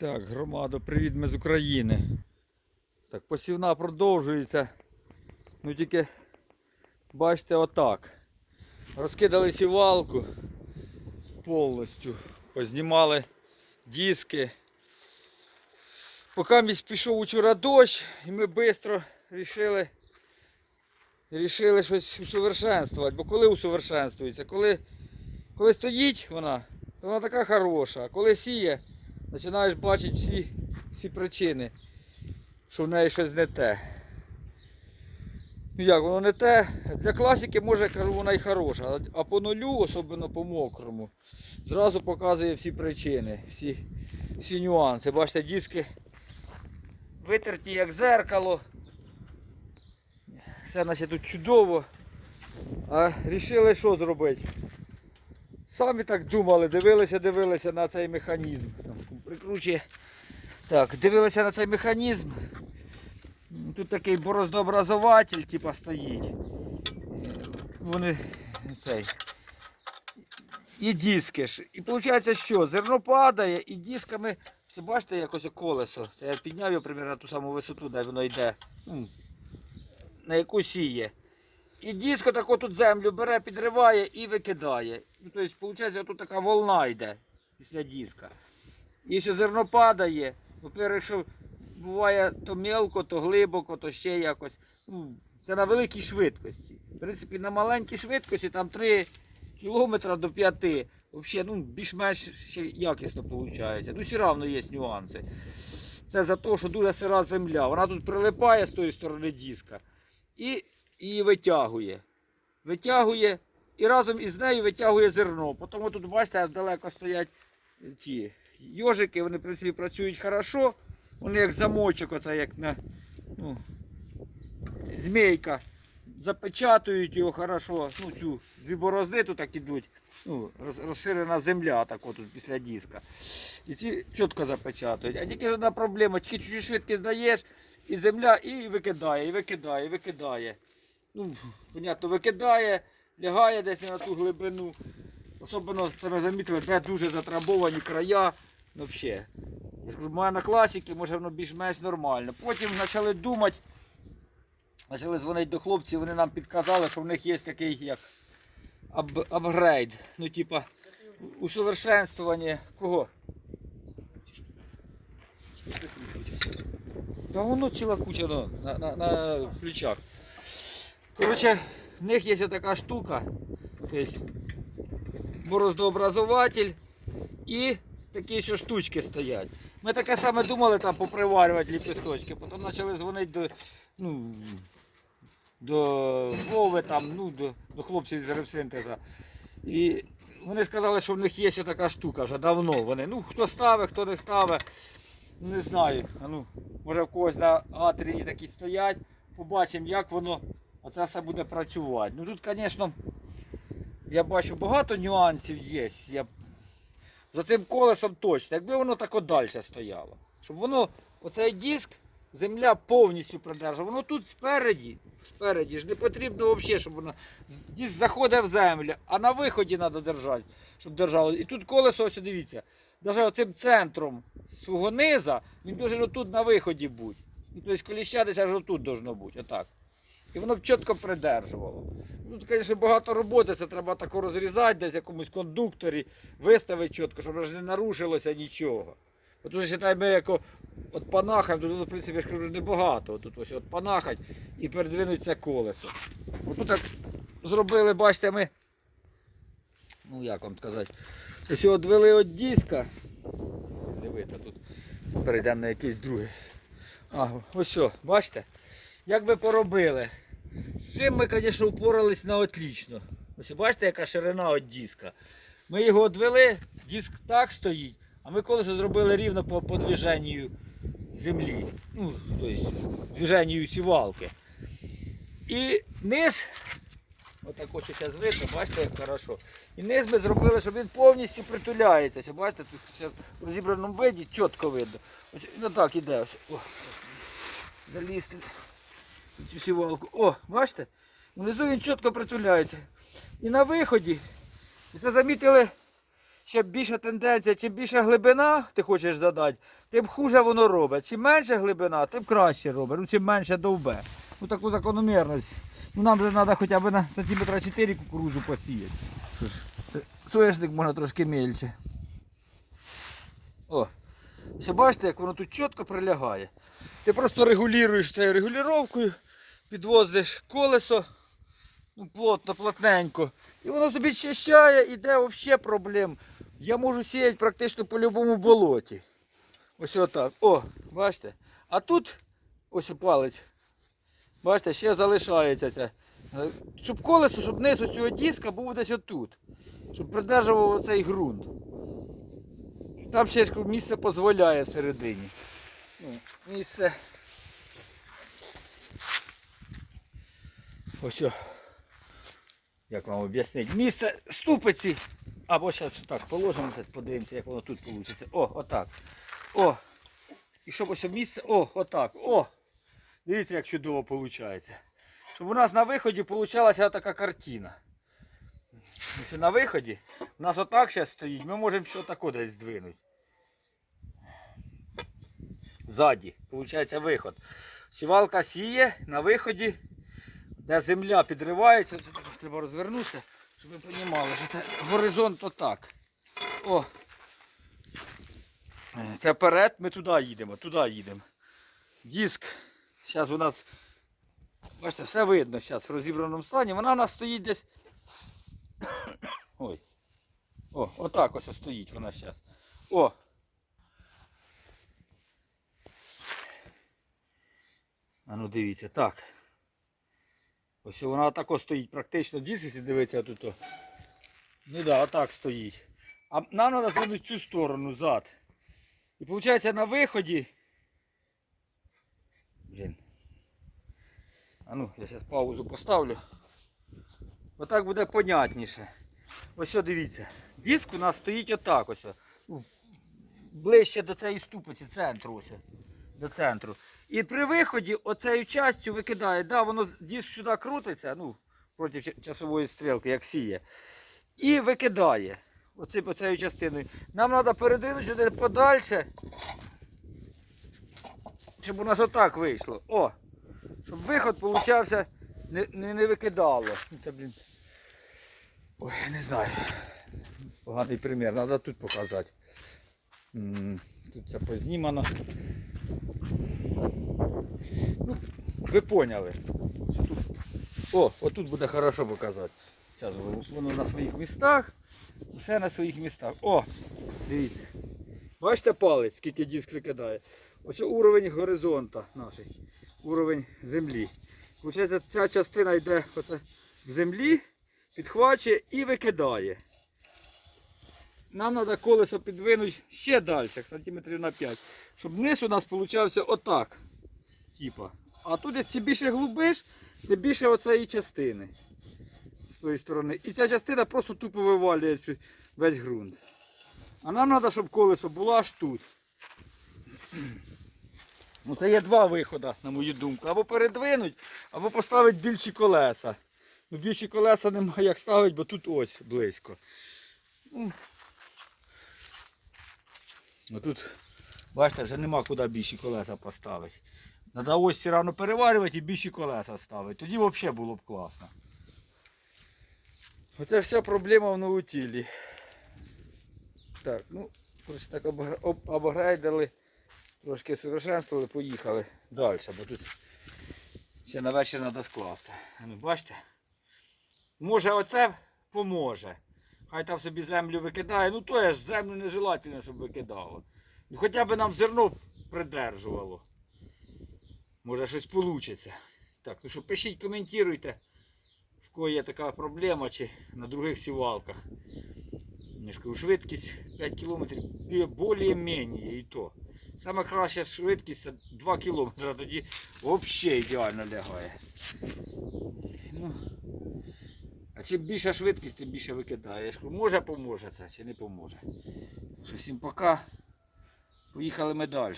Так, громадо, привіт ми з України. Так, посівна продовжується. Ну тільки бачите отак. Розкидали сівалку повністю. Познімали диски. Поки місь пішов учора дощ, і ми швидко рішили, рішили щось усовершенствувати. Бо коли усовершенствується? Коли, коли стоїть вона, то вона така хороша, а коли сіє, починаєш бачити всі, всі причини, що в неї щось не те. Ну як, воно не те. Для класики, може, кажу, вона і хороша, а- по нулю, особливо по мокрому, зразу показує всі причини, всі, всі нюанси. Бачите, диски витерті як зеркало. Все наче тут чудово. А рішили що зробити? Самі так думали, дивилися, дивилися на цей механізм. Там прикручує. Так, дивилися на цей механізм. Тут такий бороздообразователь, типа стоїть. Вони цей. І диски ж. І виходить, що зерно падає і дисками. Це бачите якось колесо. Це я підняв його примерно на ту саму висоту, де воно йде. На яку сіє. І диско тако тут землю бере, підриває і викидає. Ну, тобто, виходить, тут така волна йде після диска. Якщо зерно падає, по-перше, що буває то мелко, то глибоко, то ще якось. Ну, це на великій швидкості. В принципі, на маленькій швидкості там 3 кілометри до 5. Взагалі, ну, більш-менш ще якісно виходить. Ну, все одно є нюанси. Це за те, що дуже сира земля. Вона тут прилипає з тої сторони диска і її витягує. Витягує і разом із нею витягує зерно. Тому тут, бачите, аж далеко стоять ці йожики, вони в принципі працюють хорошо. Вони як замочок, оце як на ну, змійка. Запечатують його хорошо. Ну, цю дві борозни тут так ідуть. Ну, розширена земля так от після диска. І ці чітко запечатують. А тільки одна проблема, тільки чуть-чуть швидкість даєш, і земля і викидає, і викидає, і викидає. Ну, понятно, викидає, лягає десь не на ту глибину. Особливо це ми замітили, де дуже затрабовані края. Ну, взагалі. Я кажу, моя на класіки, може воно більш-менш нормально. Потім почали думати, почали дзвонити до хлопців, вони нам підказали, що в них є такий як ап- апгрейд. Ну, типа, усовершенствування кого? Та воно ціла куча ну, на, на, на ключах. Коротше, в них є така штука. Тобто бороздообразователь і такі ще штучки стоять. Ми таке саме думали там поприварювати ліпісточки, потім почали дзвонити до, ну, до Вови, там, ну, до, до хлопців з репсинтеза. І вони сказали, що в них є ще така штука вже давно. Вони, ну, хто ставить, хто не ставить, не знаю. А ну, може в когось на атрії такі стоять, побачимо, як воно оце все буде працювати. Ну тут, звісно, я бачу багато нюансів є. Я... За цим колесом точно. Якби воно так далі стояло. Щоб воно, оцей диск, земля повністю придержала. Воно тут спереді, спереді ж не потрібно взагалі, щоб воно диск заходить в землю, а на виході треба держати, щоб держало. І тут колесо, ось дивіться, навіть оцим центром свого низа, він дуже тут на виході бути. Ну, тобто коліща десь аж отут должно бути, отак. І воно б чітко придержувало. Ну, звісно, багато роботи, це треба тако розрізати десь в якомусь кондукторі, виставити чітко, щоб аж не нарушилося нічого. От ще ми як от панахаємо, тут, в принципі, я ж кажу, небагато. Тут ось от панахать і передвинуть це колесо. От тут так зробили, бачите, ми. Ну як вам сказати, ось от вели від диска. Дивіться, тут перейдемо на якийсь другий. А, ось бачите? Як би поробили. З цим ми, звісно, впорались на отлично. Ось бачите, яка ширина від диска. Ми його відвели, диск так стоїть, а ми колесо зробили рівно по, по движенню землі. Ну, тобто, движенню сівалки. І низ, отак ось зараз видно, бачите, як хорошо. І низ ми зробили, щоб він повністю притуляється. Ось, бачите, тут зараз в розібраному виді чітко видно. Ось, ну так іде. Ось. О, цю сівалку. О, бачите? Внизу він чітко притуляється. І на виході, і це замітили ще більша тенденція, чим більша глибина ти хочеш задати, тим хуже воно робить. Чим менше глибина, тим краще робить. Ну, чим менше довбе. Ну таку закономірність. Ну нам же треба хоча б на сантиметра 4 кукурузу посіяти. Це- Соняшник можна трошки мельче. О. Все бачите, як воно тут чітко прилягає. Ти просто регулюєш цією регулювання, підвозиш колесо ну, плотно, плотненько. І воно собі чищає, іде взагалі проблем. Я можу сіяти практично по любому болоті. Ось отак. О, бачите? А тут ось палець. Бачите, ще залишається. Е, Щоб колесо, щоб низ цього диска був десь отут. Щоб придержував цей ґрунт. Там ще місце дозволяє всередині. Ну, місце. Ось. Як вам об'яснити? Місце ступиці. Або зараз так положимо, подивимося, як воно тут вийде. О, отак. О. І щоб ось місце. О, отак. О! Дивіться, як чудово виходить. Щоб у нас на виході вийшла така картина. Ось на виході у нас отак зараз стоїть, ми можемо що тако десь здвинути. Ззаді, виходить виход. Сівалка сіє на виході, де земля підривається. Треба розвернутися, щоб ви розуміли, що це горизонт отак. О. Це вперед, ми туди їдемо, туди їдемо. Диск. Зараз у нас, бачите, все видно зараз в розібраному стані. Вона у нас стоїть десь. Ой. О, отак ось стоїть вона зараз. О. А ну дивіться, так. Ось вона отако стоїть практично диск, якщо тут. о. Ну да, отак стоїть. А нам треба звернути цю сторону зад. І виходить на виході. Блін. А ну, я зараз паузу поставлю. Отак буде понятніше. Ось о, дивіться. Диск у нас стоїть отак ось. Ну, Ближче до цієї ступиці, центру ось. До центру. І при виході оцею частю викидає. Да, воно диск сюди крутиться, ну, проти часової стрілки, як сіє. І викидає. Оці, оцею частиною. Нам треба передвинути сюди подальше. Щоб у нас отак вийшло. О! Щоб виход получався не, не, не викидало. Ну, Це, блін. Ой, не знаю. Поганий примір, треба тут показати. Тут це познімано. Ну, ви поняли. Тут. О, отут буде хорошо показати. Зараз воно на своїх містах. Все на своїх містах. О! Дивіться. Бачите палець, скільки диск викидає. Ось уровень горизонта наш. Уровень землі. Получається, ця частина йде оце в землі, підхвачує і викидає. Нам треба колесо підвинути ще далі, сантиметрів на 5, щоб низ у нас получався отак. Типа. А тут десь чим більше глубиш, тим більше оцеї частини з тої сторони. І ця частина просто тупо вивалює весь ґрунт. А нам треба, щоб колесо було аж тут. Ну, це є два виходи, на мою думку. Або передвинуть, або поставити більші колеса. Ну, більші колеса немає як ставити, бо тут ось близько. Ну, тут, бачите, вже нема куди більші колеса поставити. Треба ось все одно переварювати і більші колеса ставити. Тоді взагалі було б класно. Оце вся проблема в наутілі. Так, ну, просто так обгра- об- обгрейдили, трошки совершенствували, поїхали далі, бо тут ще на вечір треба скласти. Ну, бачите? Може оце поможе. Хай там собі землю викидає. Ну то я ж землю нежелательно, щоб викидало. Ну хоча б нам зерно придержувало. Може щось вийде. Так, ну що, пишіть, коментуйте, в кого є така проблема чи на других сівалках. Я ж кажу, швидкість 5 км більш-менш і то. Саме краща швидкість це 2 км, тоді взагалі ідеально лягає. Ну, а чим більша швидкість, тим більше викидає. Я ж кажу, може поможе це чи не поможе. Що всім пока. Поїхали ми далі.